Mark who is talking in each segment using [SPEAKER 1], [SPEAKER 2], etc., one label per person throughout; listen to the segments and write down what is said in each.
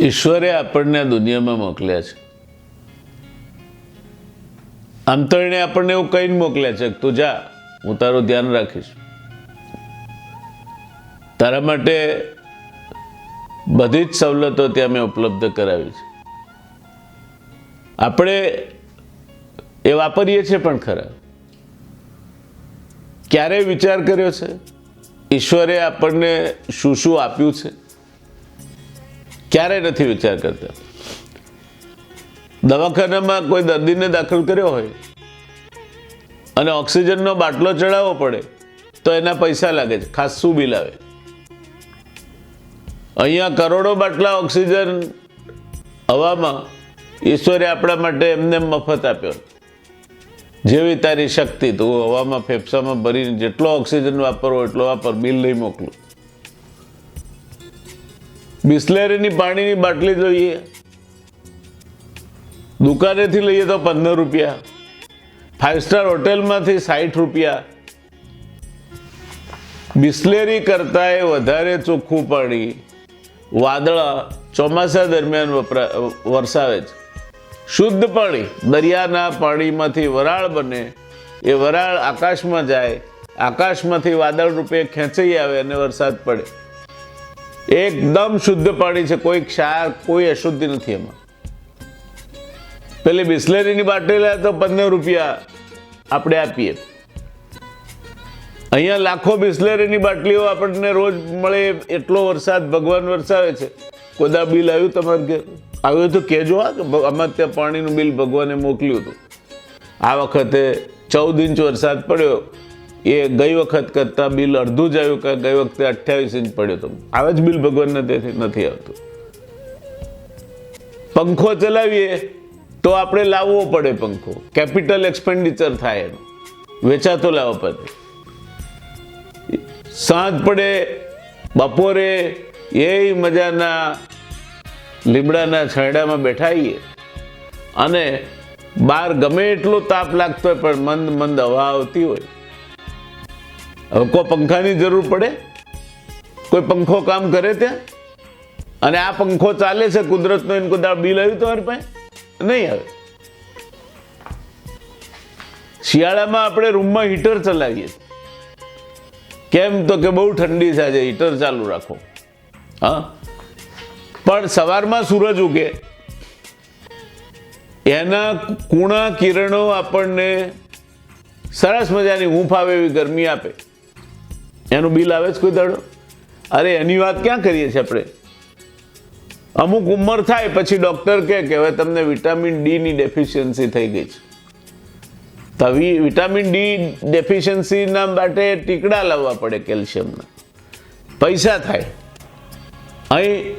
[SPEAKER 1] ઈશ્વરે આપણને આ દુનિયામાં મોકલ્યા છે. આમ આપણને એવું કહીને મોકલ્યા છે તું જા, હું તારું ધ્યાન રાખીશ. તારા માટે બધી જ સવલતો ત્યાં મેં ઉપલબ્ધ કરાવી છે. આપણે એ વાપરીએ છીએ પણ ખરા. ક્યારે વિચાર કર્યો છે? ઈશ્વરે આપણને શું શું આપ્યું છે? ક્યારે નથી વિચાર કરતા. દવાખાનામાં કોઈ દર્દીને દાખલ કર્યો હોય અને ઓક્સિજનનો બાટલો ચડાવવો પડે, તો એના પૈસા લાગે છે, ખાસ શું બિલ આવે? અહીંયા કરોડો બાટલા ઓક્સિજન હવામાં ઈશ્વરે આપણા માટે એમને મફત આપ્યો. જેવી તારી શક્તિ, તું હવામાં ફેફસામાં ભરીને જેટલો ઓક્સિજન વાપરવો એટલો વાપર, બિલ નહીં મોકલું. બિસ્લેરીની પાણીની બાટલી જોઈએ. દુકાનેથી લઈએ તો પંદર રૂપિયા. ફાઇવ સ્ટાર હોટેલમાંથી સાઠ રૂપિયા. બિસ્લેરી કરતાં વધારે ચોખ્ખું પાણી. વાદળા ચોમાસા દરમિયાન વપરા, વરસાવે છે. શુદ્ધ પાણી, દરિયાના પાણીમાંથી વરાળ બને. એ વરાળ આકાશમાં જાય, આકાશમાંથી વાદળ રૂપે ખેંચાઈ આવે અને વરસાદ પડે. એકદમ શુદ્ધ પાણી છે. કોઈ ક્ષાર, કોઈ અશુદ્ધિ નથી એમાં. પેલી બિસ્લેરીની બાટલી તો પંદર રૂપિયા આપણે આપીએ. અહીંયા લાખો બિસ્લેરીની બાટલીઓ આપણને રોજ મળે એટલો વરસાદ, ભગવાન વરસાવે છે. કોદા બિલ આવ્યું તમારે કે, આવ્યું તો કહેજો હા, કે આમાં ત્યાં પાણીનું બિલ ભગવાને મોકલ્યું હતું. આ વખતે ચૌદ ઇંચ વરસાદ પડ્યો. એ ગઈ વખત કરતાં બિલ અડધું જ આવ્યું કે ગઈ વખતે અઠ્યાવીસ ઇંચ પડ્યો હતો. આવે જ બિલ ભગવાનને તેથી નથી આવતું. પંખો ચલાવીએ તો આપણે લાવવો પડે પંખો. કેપિટલ એક્સપેન્ડિચર થાય એનું. વેચાતો લાવવા પડે. સાંજ પડે, બપોરે એ મજાના લીમડાના છાંયડામાં બેઠાઈએ અને બહાર ગમે એટલો તાપ લાગતો હોય, પણ મંદ મંદ હવા આવતી હોય. હવે પંખાની જરૂર પડે? કોઈ પંખો કામ કરે ત્યાં? અને આ પંખો ચાલે છે કુદરતનો, એનું કદાચ બિલ આવ્યું તમારી પાસે? નહીં આવે. શિયાળામાં આપણે રૂમમાં હીટર ચલાવીએ કેમ તો કે બહુ ઠંડી થાય છે હીટર ચાલુ રાખો. હા? પણ સવારમાં સૂરજ ઉગે. એના કુણા કિરણો આપણને સરસ મજાની હૂંફ આવે એવી ગરમી આપે. એનું બિલ આવે છે કોઈ દાડો? અરે, એની વાત ક્યાં કરીએ છીએ આપણે? અમુક ઉંમર થાય પછી ડૉક્ટર કહે કે હવે તમને વિટામિન ડીની ડેફિશિયન્સી થઈ ગઈ છે. તવી વિટામિન ડી ડેફિશિયન્સીના માટે ટીકડા લાવવા પડે કેલ્શિયમના. પૈસા થાય. અહીં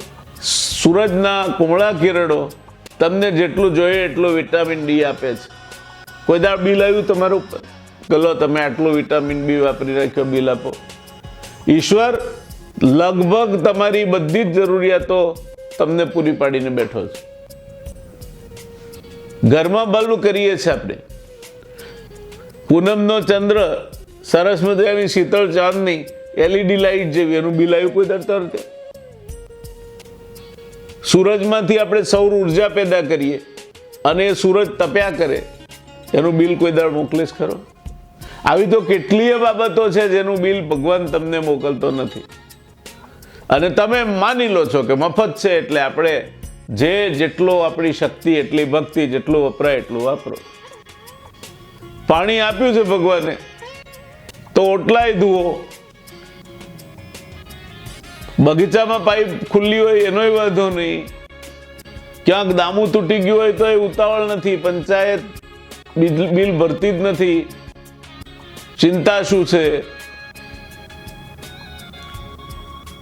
[SPEAKER 1] સૂરજના કુમળા કિરણો તમને જેટલું જોઈએ એટલું વિટામિન ડી આપે છે. કોઈ દાળ બિલ આવ્યું તમારું ઉપર? ગલો, તમે આટલું વિટામિન બી વાપરી રાખ્યો બિલ આપો. ઈશ્વર, લગભગ તમારી બધી જ જરૂરિયાતો તમને પૂરી પાડીને બેઠો છે. ઘરમાં બલ્બ કરીએ છીએ આપણે. પૂનમનો ચંદ્ર સરસ મજાની શીતળ ચાંદની એલઈડી લાઈટ જેવી, એનું બિલ આવ્યું કોઈ દરતા રીતે સૂરજમાંથી આપણે સૌર ઊર્જા પેદા કરીએ અને એ સૂરજ તપ્યા કરે, એનું બિલ કોઈ દર મોકલીશ ખરો? આવી તો કેટલીય બાબતો છે જેનું બિલ ભગવાન તમને મોકલતો નથી. અને તમે માની લો છો કે મફત છે એટલે આપણે જે જેટલો આપણી શક્તિ, એટલી ભક્તિ, જેટલું વપરાય એટલું વાપરો. પાણી આપ્યું છે ભગવાને, તો ઓટલાય ધુઓ બગીચામાં પાઇપ ખુલ્લી હોય એનોય વાંધો નહીં. ક્યાંક દામું તૂટી ગયું હોય તો એ ઉતાવળ નથી, પંચાયત બિલ ભરતી જ નથી. ચિંતા શું છે?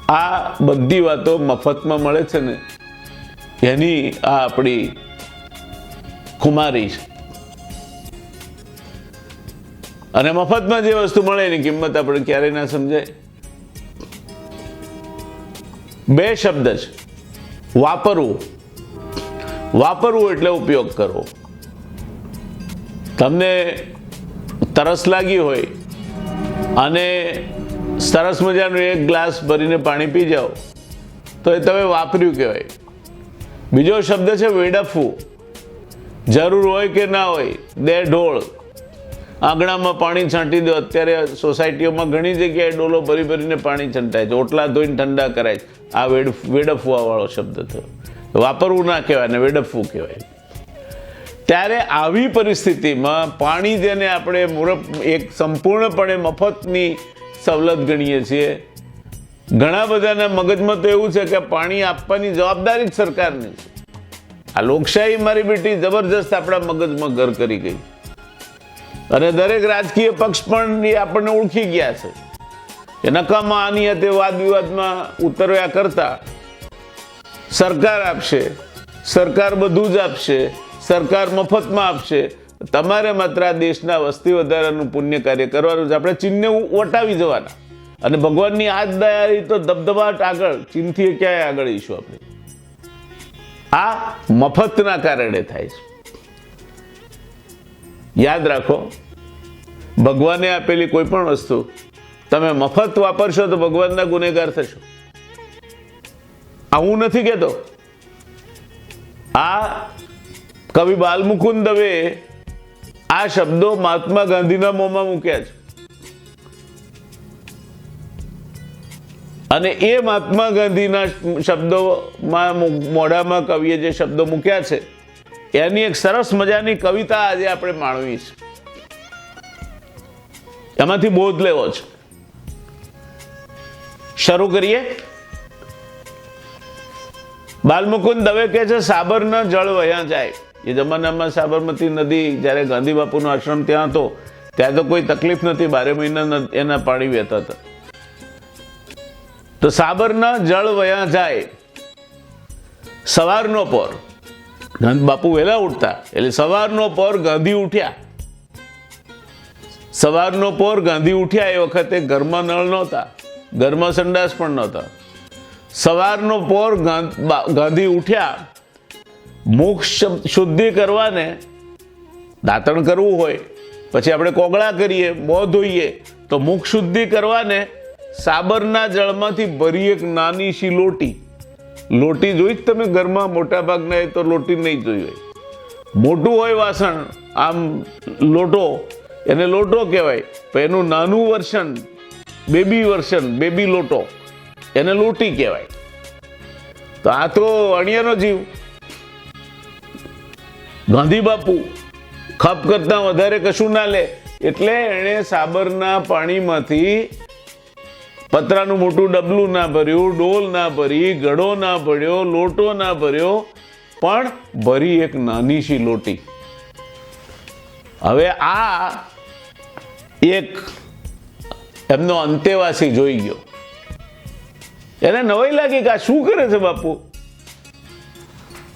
[SPEAKER 1] આ બધી વાતો મફતમાં મળે છે ને, એની આ આપણી ખુમારી છે. અને મફતમાં જે વસ્તુ મળે એની કિંમત આપણે ક્યારેય ના સમજાય. બે શબ્દ છે. વાપરવું. વાપરવું એટલે ઉપયોગ કરવો. તમને તરસ લાગી હોય અને સરસ મજાનું એક ગ્લાસ ભરીને પાણી પી જાઓ, તો એ તમે વાપર્યું કહેવાય. બીજો શબ્દ છે વેડફવું. જરૂર હોય કે ના હોય દે ઢોળ. આંગણામાં પાણી છાંટી દો. અત્યારે સોસાયટીઓમાં ઘણી જગ્યાએ ડોલો ભરી ભરીને પાણી છંટાય છે. ઓટલા ધોઈને ઠંડા કરાય છે. આ વેડ વેડફવાવાળો શબ્દ થયો. વાપરવું ના કહેવાય ને વેડફવું કહેવાય. ત્યારે આવી પરિસ્થિતિમાં પાણી જેને આપણે મૂરપ એક સંપૂર્ણપણે મફતની સવલત ગણીએ છીએ. ઘણા બધાના મગજમાં તો એવું છે કે પાણી આપવાની જવાબદારી જ સરકારની છે. આ લોકશાહી મારી બેટી જબરજસ્ત આપણા મગજમાં ઘર કરી ગઈ. અને દરેક રાજકીય પક્ષ પણ એ આપણને ઓળખી ગયા છે. કે નકામા આની તે વાદ વિવાદમાં ઉતરવ્યા કરતા સરકાર આપશે, સરકાર બધું જ આપશે સરકાર મફતમાં આપશે. તમારે માત્ર આ દેશના વસ્તી વધારાનું પુણ્ય કાર્ય કરવાનું છે. આપણે ચીનને વટાવી જવાના. અને ભગવાનની હાથ દયારી તો ધબધબાટ આગળ, ચીનથી ક્યાંય આગળ ઈશું આપણે આ મફતના કારણે થાય છે. યાદ રાખો, ભગવાને આપેલી કોઈ પણ વસ્તુ તમે મફત વાપરશો તો ભગવાનના ગુનેગાર થશો. આ હું નથી કહેતો. આ કવિ બાલમુકુંદ દવે આ શબ્દો મહાત્મા ગાંધીના મોંમાં મૂક્યા છે. અને એ મહાત્મા ગાંધીના શબ્દોમાં મોઢામાં કવિએ જે શબ્દો મૂક્યા છે, એની એક સરસ મજાની કવિતા આજે આપણે માણવી છે. એમાંથી બોધ લેવો છે. શરૂ કરીએ. બાલમુકુંદ દવે કહે છે સાબરના જળ વયા જાય. એ જમાનામાં સાબરમતી નદી જ્યારે ગાંધી બાપુનો આશ્રમ ત્યાં હતો, ત્યાં તો કોઈ તકલીફ નથી બારે મહિના એના પાણી વહેતા હતા. તો સાબરના જળ વયા જાય, સવારનો પોર. બાપુ વહેલા ઉઠતા, એટલે સવારનો પોર ગાંધી ઉઠ્યા. સવારનો પોર ગાંધી ઉઠ્યા એ વખતે ઘરમાં નળ નહોતા, ઘરમાં સંડાસ પણ નહોતા. સવારનો પોર ગાંધી ઉઠ્યા શબ- શુદ્ધિ કરવાને દાંતણ કરવું હોય, પછી આપણે કોગળા કરીએ, મોં ધોઈએ, તો મુખ શુદ્ધિ કરવાને સાબરના જળમાંથી ભરી એક નાની સી લોટી. લોટી જોઈ જ તમે ઘરમાં મોટા ભાગના એ તો લોટી નહીં જોઈ હોય. મોટું હોય વાસણ, આમ લોટો, એને લોટો કહેવાય, પણ એનું નાનું વર્ષન બેબી વર્ષન બેબી લોટો, એને લોટી કહેવાય. તો આ તો અણિયાનો જીવ. ગાંધી બાપુ ખપ કરતા વધારે કશું ના લે. એટલે એણે સાબરના પાણીમાંથી પતરાનું મોટું ડબલું ના ભર્યું, ડોલ ના ભરી ઘડો ના ભર્યો, લોટો ના ભર્યો, પણ ભરી એક નાની સી લોટી. હવે આ એક એમનો અંતેવાસી જોઈ ગયો. એને નવાઈ લાગી કે આ શું કરે છે બાપુ?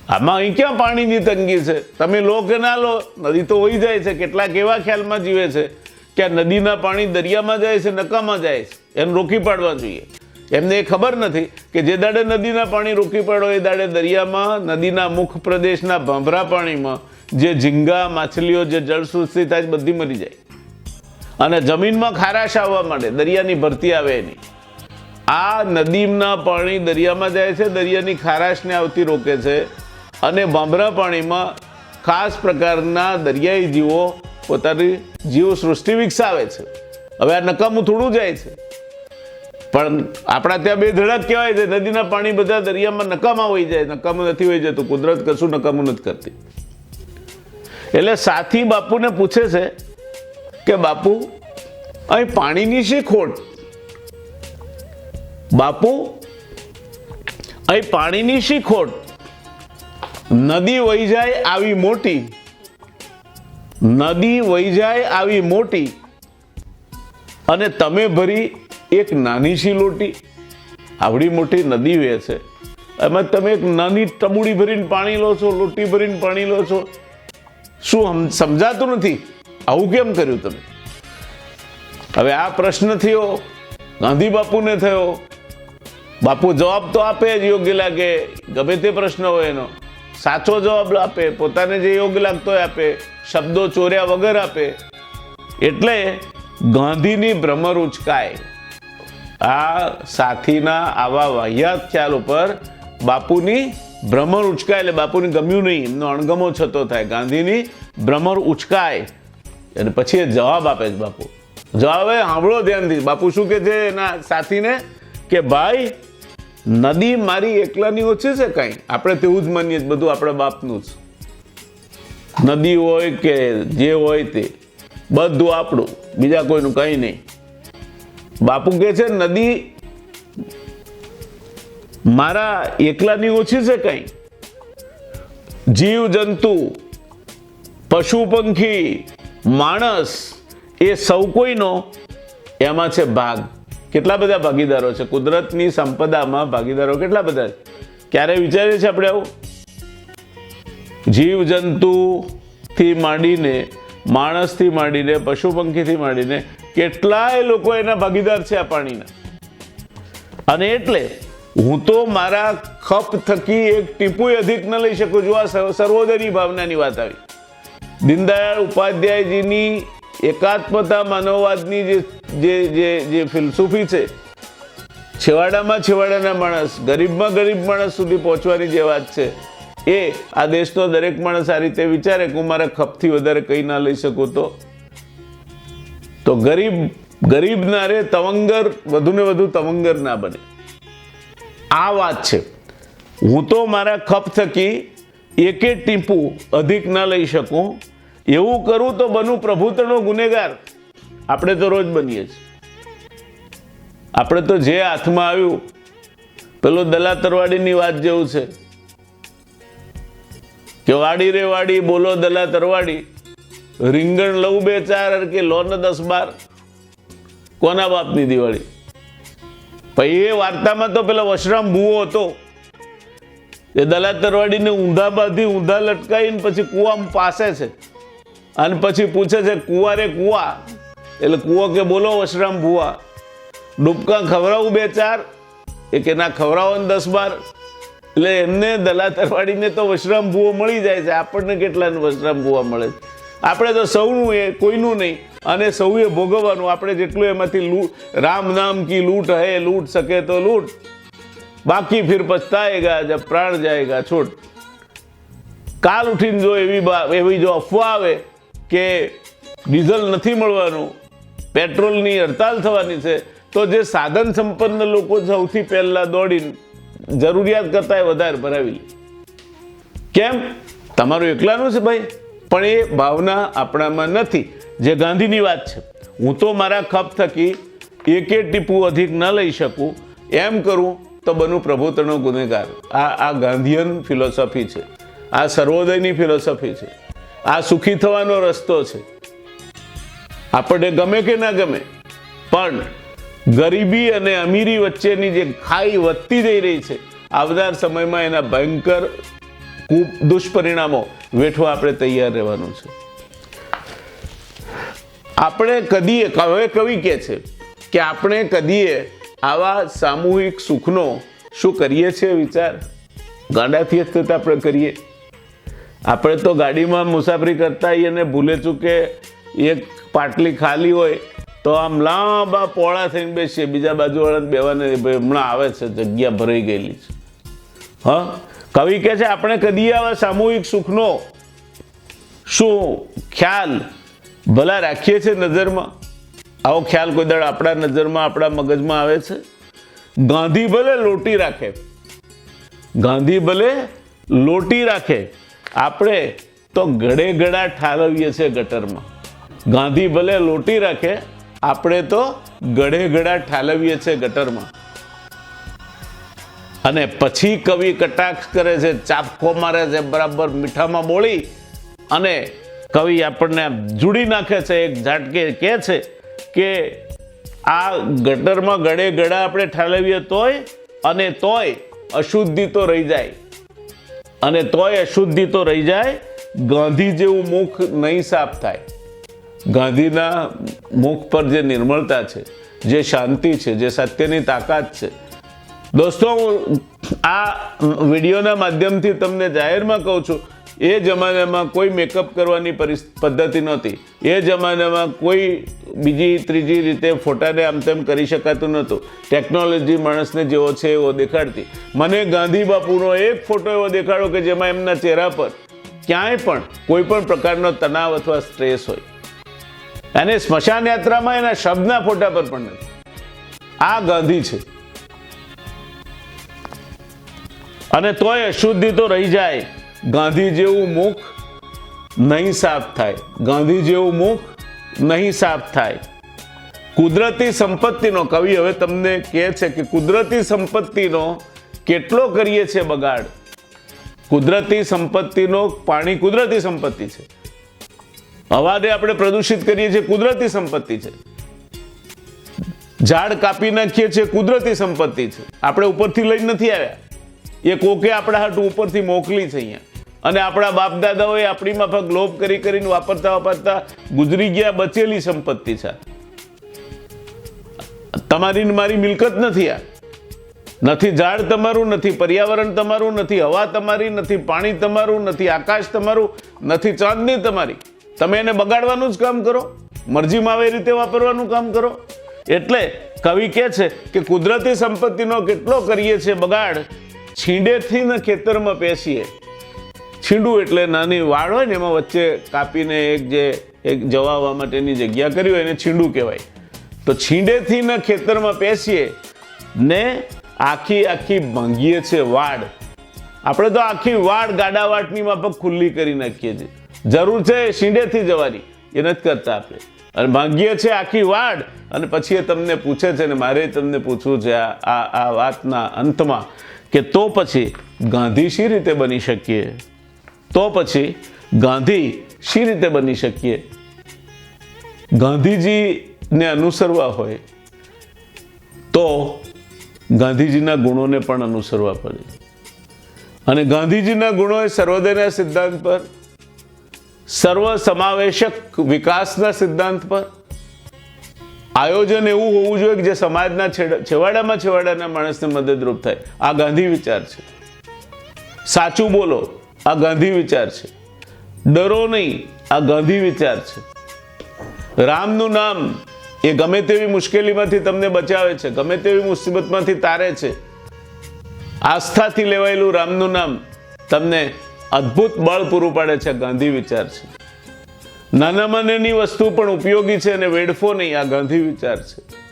[SPEAKER 1] આમાં અહીં ક્યાં પાણીની તંગી છે? તમે લો કે ના લો, નદી તો હોઈ જાય છે. કેટલાક એવા ખ્યાલમાં જીવે છે કે આ નદીના પાણી દરિયામાં જાય છે, નકામાં જાય છે. એને રોકી પાડવા જોઈએ. એમને એ ખબર નથી કે જે દાડે નદીના પાણી રોકી પાડો, એ દાડે દરિયામાં, નદીના મુખ પ્રદેશના ભાંભરા પાણીમાં જે ઝીંગા, માછલીઓ, જે જળસૃષ્ટિ થાય બધી મરી જાય. અને જમીનમાં ખારાશ આવવા માંડે, દરિયાની ભરતી આવે એની. આ નદીના પાણી દરિયામાં જાય છે, દરિયાની ખારાશને આવતી રોકે છે. અને ભાંભરા પાણીમાં ખાસ પ્રકારના દરિયાઈ જીવો પોતાની જીવસૃષ્ટિ વિકસાવે છે. હવે આ નકામું થોડું જાય છે. પણ આપણા ત્યાં બે ધડક કહેવાય છે, નદીના પાણી બધા દરિયામાં નકામા હોઈ જાય, નકામું નથી હોઈ જતું, કુદરત કશું નકામું નથી કરતી. એટલે સાથી બાપુને પૂછે છે કે બાપુ, અહીં પાણીની શી ખોટ? બાપુ, અહીં પાણીની શી ખોટ? નદી વહી જાય આવી મોટી. નદી વહી જાય આવી મોટી. અને તમે ભરી એક નાની સી લોટી. આવડી મોટી નદી વહે છે. એમાં તમે એક નાની ટમુડી ભરીને પાણી લો છો, લોટી ભરીને પાણી લો છો. શું સમજાતું નથી? આવું કેમ કર્યું તમે? હવે આ પ્રશ્ન થયો, ગાંધી બાપુને થયો. બાપુ જવાબ તો આપે જ, યોગ્ય લાગે. ગમે તે પ્રશ્ન હોય એનો. સાચો જવાબ આપે, પોતાને જે યોગ્ય લાગતો હોય આપે, શબ્દો ચોર્યા વગર આપે. એટલે ગાંધીની ભ્રમર ઉચકાય આ સાથીના આવા વાહિયાત ખ્યાલ ઉપર બાપુની ભ્રમર ઉચકાય એટલે બાપુને ગમ્યું નહીં, એમનો અણગમો છતો થાય. ગાંધીની ભ્રમર ઉચકાય અને પછી એ જવાબ આપે છે બાપુ. જવાબ એ સાંભળો ધ્યાનથી. બાપુ શું કે છે એના સાથીને? કે ભાઈ નદી મારી એકલાની ઓછી છે કાંઈ? આપણે તેવું જ માનીએ બધું આપણા બાપનું જ. નદી હોય કે જે હોય તે, બધું આપણું, બીજા કોઈનું કંઈ નહીં. બાપુ કહે છે, નદી મારા એકલાની ઓછી છે કંઈ? જીવ જંતુ પશુ પંખી, માણસ, એ સૌ કોઈનો એમાં છે ભાગ. કેટલા બધા ભાગીદારો છે? કુદરતની સંપદામાં ભાગીદારો કેટલા બધા છે? ક્યારે વિચારીએ છીએ આપણે આવું? જીવ માંડીને, માણસથી માંડીને પશુ પંખીથી માંડીને કેટલાય લોકો એના ભાગીદાર છે આ પાણીના. અને એટલે હું તો મારા ખપ થકી એક ટીપુય અધિક ન લઈ શકું છું. આ સર્વ- સર્વોદયની ભાવનાની વાત આવી. દીનદયાળ ઉપાધ્યાયજીની એકાત્મતા માનવવાદની જે જે જે જે ફિલસૂફી છે, છેવાડામાં છેવાડાના માણસ, ગરીબમાં ગરીબ માણસ સુધી પહોંચવાની જે વાત છે, એ આ દેશનો દરેક માણસ આ રીતે વિચારે કે હું મારા ખપથી વધારે કંઈ ના લઈ શકું તો? તો ગરીબ ગરીબ ના રે, તવંગર વધુને વધુ તવંગર ના બને. આ વાત છે. હું તો મારા ખપ થકી એકે ટીપું અધિક ના લઈ શકું. એવું કરું તો બનું પ્રભુત્વનો ગુનેગાર. આપણે તો રોજ બનીએ છીએ. આપણે તો જે હાથમાં આવ્યું, પેલો દલા તરવાડીની વાત જેવું છે. કે વાડી રે વાડી બોલો દલા તરવાડી રીંગણ લઉં બે ચાર કે લોન દસ બાર. કોના બાપની દિવાળી? પછી એ વાર્તામાં તો પેલા વશરામ ભૂવો હતો. એ દલા તરવાડીને ઊંધા બાંધી ઊંધા લટકાવીને પછી કુવામાં પાસે છે. અને પછી પૂછે છે, કુવા રે કુવા? એટલે કુવો કે બોલો વશરામ ભુવા. ડૂબકા ખવડાવું બે ચાર એ કે ના ખવડાવો ને દસ બાર. એટલે એમને દલા તરવાડીને તો વશરામ ભૂવો મળી જાય છે. આપણને કેટલા વશરામ ભૂવા મળે છે? આપણે તો સૌનું એ, કોઈનું નહીં. અને સૌએ ભોગવવાનું. આપણે જેટલું એમાંથી લૂ રામ નામ કી લૂંટ હે, લૂંટ શકે તો લૂંટ. બાકી ફિર પછતાયેગા, જબ પ્રાણ જાયગા. છોડ. કાલ ઉઠીને જો એવી એવી જો અફવા આવે કે ડીઝલ નથી મળવાનું પેટ્રોલની હડતાલ થવાની છે, તો જે સાધન સંપન્ન લોકો સૌથી પહેલા દોડીને જરૂરિયાત કરતા વધારે ભરાવી કેમ? તમારું એકલાનું છે ભાઈ, પણ એ ભાવના આપણામાં નથી. જે ગાંધીની વાત છે, હું તો મારા ખપ થકી એકે ટીપું અધિક ન લઈ શકું, એમ કરું તો બનું પ્રભુત્વનો ગુનેગાર. આ આ ગાંધીયન ફિલોસોફી છે, આ સર્વોદયની ફિલોસોફી છે, આ સુખી થવાનો રસ્તો છે. આપણને ગમે કે ના ગમે, પણ ગરીબી અને અમીરી વચ્ચેની જે ખાઈ વધતી જઈ રહી છે, આવનાર સમયમાં એના ભયંકર દુષ્પરિણામો વેઠવા આપણે તૈયાર રહેવાનું છે. આપણે કદીએ, હવે કવિ કહે છે કે આપણે કદીએ આવા સામૂહિક સુખનો શું કરીએ છીએ વિચાર? ગાંડાથી જ તો આપણે કરીએ. આપણે તો ગાડીમાં મુસાફરી કરતા એને ભૂલે ચૂકે એક પાટલી ખાલી હોય તો આમ લાંબા પોળા થઈને બેસીએ. બીજા બાજુવાળાને બેવાને ભાઈ હમણાં આવે છે, જગ્યા ભરાઈ ગયેલી છે. હા? કવિ કહે છે, આપણે કદી આવા સામૂહિક સુખનો શું ખ્યાલ ભલા રાખીએ છીએ નજરમાં? આવો ખ્યાલ કોઈ દળ આપણા નજરમાં, આપણા મગજમાં આવે છે? ગાંધી ભલે લોટી રાખે. ગાંધી ભલે લોટી રાખે. આપણે તો ગળે ગળા ઠાલવીએ છીએ ગટરમાં. ગાંધી ભલે લોટી રાખે, આપણે તો ગળે ગળા ઠાલવીએ છીએ ગટરમાં. અને પછી કવિ કટાક્ષ કરે છે, ચાપકો મારે છે, બરાબર મીઠામાં બોળી, અને કવિ આપણને જુડી નાખે છે, એક ઝાટકે કહે છે કે આ ગટરમાં ગળે ગળા આપણે ઠાલવીએ તોય, અને તોય અશુદ્ધિ તો રહી જાય. અને તોય અશુદ્ધિ તો રહી જાય, ગાંધી જેવું મુખ નહીં સાફ થાય. ગાંધીના મુખ પર જે નિર્મળતા છે, જે શાંતિ છે, જે સત્યની તાકાત છે. દોસ્તો, હું આ વિડીયોના માધ્યમથી તમને જાહેરમાં કહું છું, એ જમાનામાં કોઈ મેકઅપ કરવાની પદ્ધતિ નહોતી. એ જમાનામાં કોઈ બીજી, ત્રીજી રીતે ફોટાને આમ તેમ કરી શકાતું નહોતું. ટેકનોલોજી માણસને જેવો છે એવો દેખાડતી. મને ગાંધી બાપુનો એક ફોટો એવો દેખાડો કે જેમાં એમના ચહેરા પર ક્યાંય પણ કોઈ પણ પ્રકારનો તણાવ અથવા સ્ટ્રેસ હોય. અને સ્મશાન યાત્રામાં એના શબ્દના ફોટા પર પણ નથી. આ ગાંધી છે. અને તોય અશુદ્ધિ તો રહી જાય. ગાંધી જેવું મુખ નહીં સાફ થાય. ગાંધી જેવું મુખ નહીં સાફ થાય. કુદરતી સંપત્તિનો, કવિ હવે તમને કહે છે કે કુદરતી સંપત્તિનો કેટલો કરીએ છે બગાડ? કુદરતી સંપત્તિનો પાણી કુદરતી સંપત્તિ છે. હવાને આપણે પ્રદૂષિત કરીએ છીએ કુદરતી સંપત્તિ છે. ઝાડ કાપી નાખીએ છીએ કુદરતી સંપત્તિ છે. આપણે ઉપરથી લઈને નથી આવ્યા. એ કોકે આપણા હાટું ઉપરથી મોકલી છે અહીંયા. અને આપણા બાપ દાદાઓએ આપણી માફક લોભ કરી કરીને વાપરતા વાપરતા ગુજરી ગયા, બચેલી સંપત્તિ છે. તમારી મારી મિલકત નથી આ. નથી ઝાડ તમારું, નથી પર્યાવરણ તમારું, નથી હવા તમારી, નથી પાણી તમારું, નથી આકાશ તમારું, નથી ચાંદની તમારી. તમે એને બગાડવાનું જ કામ કરો. મરજીમાં આવે એ રીતે વાપરવાનું કામ કરો. એટલે કવિ કહે છે કે કુદરતી સંપત્તિનો કેટલો કરીએ છે બગાડ, છીંડેથી ને ખેતરમાં પેસીએ. છીંડું એટલે નાની વાડ હોય ને એમાં વચ્ચે કાપીને એક જે, એક જવાવા માટેની જગ્યા કરી હોય એને છીંડું કહેવાય. તો છીંડેથી ને ખેતરમાં પેસીએ ને આખી આખી ભાંગીએ છે વાડ આપણે તો આખી વાડ ગાડા વાટની માફક ખુલ્લી કરી નાખીએ છીએ. જરૂર છે શીંડેથી જવાની. એ નથી કરતા આપણે. અને ભાગ્ય છે આખી વાડ. અને પછી એ તમને પૂછે છે ને, મારે તમને પૂછવું છે આ આ વાતના અંતમાં કે તો પછી ગાંધી શી રીતે બની શકીએ? તો પછી ગાંધી શી રીતે બની શકીએ? ગાંધીજીને અનુસરવા હોય તો ગાંધીજીના ગુણોને પણ અનુસરવા પડે. અને ગાંધીજીના ગુણો એ સર્વોદયના સિદ્ધાંત પર સર્વ સમાવેશક વિકાસના સિદ્ધાંત પર? આયોજન એવું હોવું જોઈએ કે જે સમાજના છેવાડામાં છેવાડાના માણસને મદદરૂપ થાય. આ ગાંધી વિચાર છે. સાચું બોલો, આ ગાંધી વિચાર છે. ડરો નહીં, આ ગાંધી વિચાર છે. રામનું નામ એ ગમે તેવી મુશ્કેલીમાંથી તમને બચાવે છે, ગમે તેવી મુસીબતમાંથી તારે છે. આસ્થાથી લેવાયેલું રામનું નામ તમને અદ્ભુત બળ પૂરું પાડે છે, ગાંધી વિચાર છે. નાનામાં નાની વસ્તુ પણ ઉપયોગી છે અને વેડફો નહીં, આ ગાંધી વિચાર છે.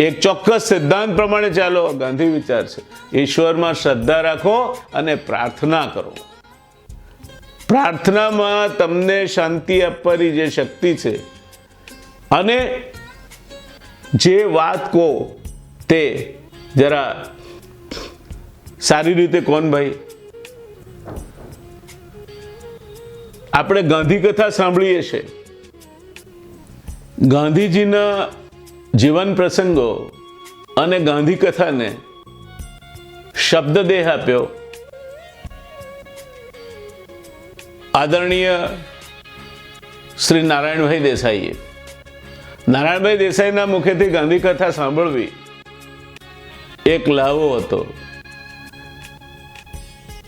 [SPEAKER 1] એક ચોક્કસ સિદ્ધાંત પ્રમાણે ચાલો ગાંધી વિચાર છે. ઈશ્વરમાં શ્રદ્ધા રાખો અને પ્રાર્થના કરો. પ્રાર્થનામાં તમને શાંતિ આપવાની જે શક્તિ છે અને જે વાત કહો તે જરા સારી રીતે કોણ ભાઈ? આપણે ગાંધી કથા સાંભળીએ છે. ગાંધીજીના જીવન પ્રસંગો અને ગાંધી કથાને શબ્દ દેહ આપ્યો. આદરણીય શ્રી નારાયણભાઈ દેસાઈએ. નારાયણભાઈ દેસાઈના મુખેથી ગાંધી કથા સાંભળવી એક લાવો હતો.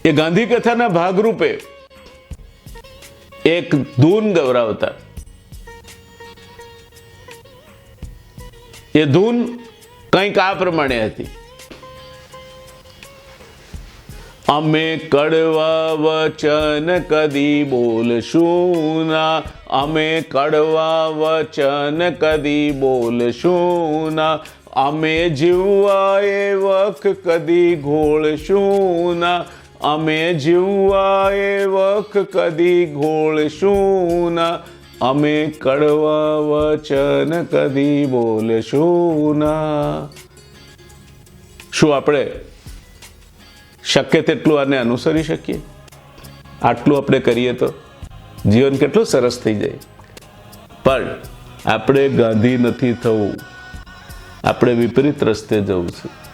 [SPEAKER 1] એ ગાંધી કથાના ભાગરૂપે એક ધૂન ગૌરાવતા એ ધૂન કંઈક આ પ્રમાણે હતી. અમે કડવા વચન કદી બોલશું ના. અમે કડવા વચન કદી બોલશું ના. અમે જીવવા એ વખ કદી ઘોળશું ના. અમે જીવવા એ વખ કદી ઘોળશું ના. અમે કડવા વચન કદી બોલશું ના. શું આપણે શક્ય તેટલું આને અનુસરી શકીએ? આટલું આપણે કરીએ તો જીવન કેટલું સરસ થઈ જાય. પણ આપણે ગાંધી નથી થવું. આપણે વિપરીત રસ્તે જવું છે.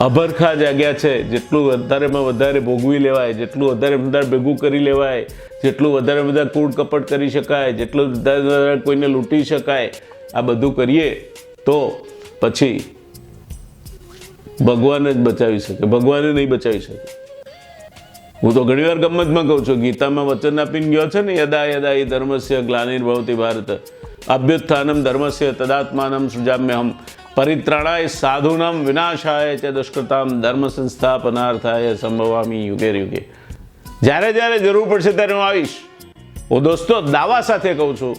[SPEAKER 1] અભરખા જાગ્યા છે. જેટલું વધારેમાં વધારે ભોગવી લેવાય, જેટલું વધારે વધારે ભેગું કરી લેવાય, જેટલું વધારે વધારે કૂડ કપટ કરી શકાય, જેટલું વધારે વધારે કોઈને લૂંટી શકાય, આ બધું કરીએ તો પછી ભગવાન જ બચાવી શકે. ભગવાને નહીં બચાવી શકે. હું તો ઘણી વાર ગમતમાં કહું છું, ગીતામાં વચન આપીને ગયો છે ને, યદા યદા એ ધર્મસ્ય ગ્લાનિર્ભવતી ભારત. અભ્યુત્થાનમ ધર્મસ્ય તદાત્માનમ સૃજામ્યહમ. પરિત્રાણાય સાધુનામ વિનાશાય તે દુષ્કૃતામ ધર્મ સંસ્થાપનાર્થાય સંભવામી યુગે યુગે જ્યારે જ્યારે જરૂર પડશે ત્યારે હું આવીશ. હું દોસ્તો દાવા સાથે કહું છું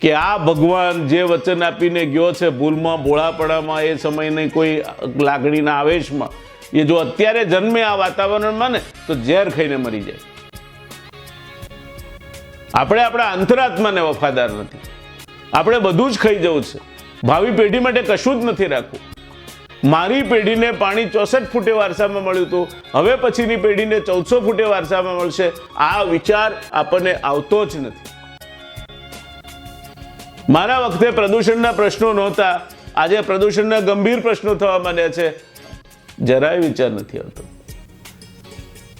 [SPEAKER 1] કે આ ભગવાન જે વચન આપીને ગયો છે ભૂલમાં બોળાપણામાં એ સમયની કોઈ લાગણીના આવેશમાં, એ જો અત્યારે જન્મે આ વાતાવરણમાં ને, તો ઝેર ખાઈને મરી જાય. આપણે આપણા અંતરાત્માને વફાદાર નથી. આપણે બધું જ ખાઈ જવું છે. ભાવિ પેઢી માટે કશું જ નથી રાખવું. મારી પેઢીને પાણી ચોસઠ ફૂટે વારસામાં મળ્યું હતું. હવે પછીની પેઢીને ચૌદસો ફૂટે વારસામાં મળશે. આ વિચાર આપણને આવતો જ નથી. મારા વખતે પ્રદૂષણના પ્રશ્નો નહોતા. આજે પ્રદૂષણના ગંભીર પ્રશ્નો થવા માંડ્યા છે. જરાય વિચાર નથી આવતો.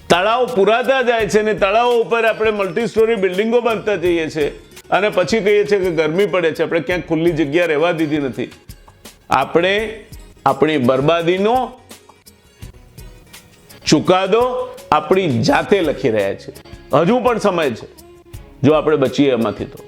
[SPEAKER 1] તળાવ પુરાતા જાય છે ને તળાવો ઉપર આપણે મલ્ટી સ્ટોરી બિલ્ડિંગો બાંધતા જઈએ છીએ. અને પછી કહીએ છીએ કે ગરમી પડે છે, આપણે ક્યાંક ખુલ્લી જગ્યા રહેવા દીધી નથી. આપણે આપણી બરબાદીનો ચુકાદો આપણી જાતે લખી રહ્યા છે હજુ પણ સમય છે. જો આપણે બચીએ એમાંથી તો.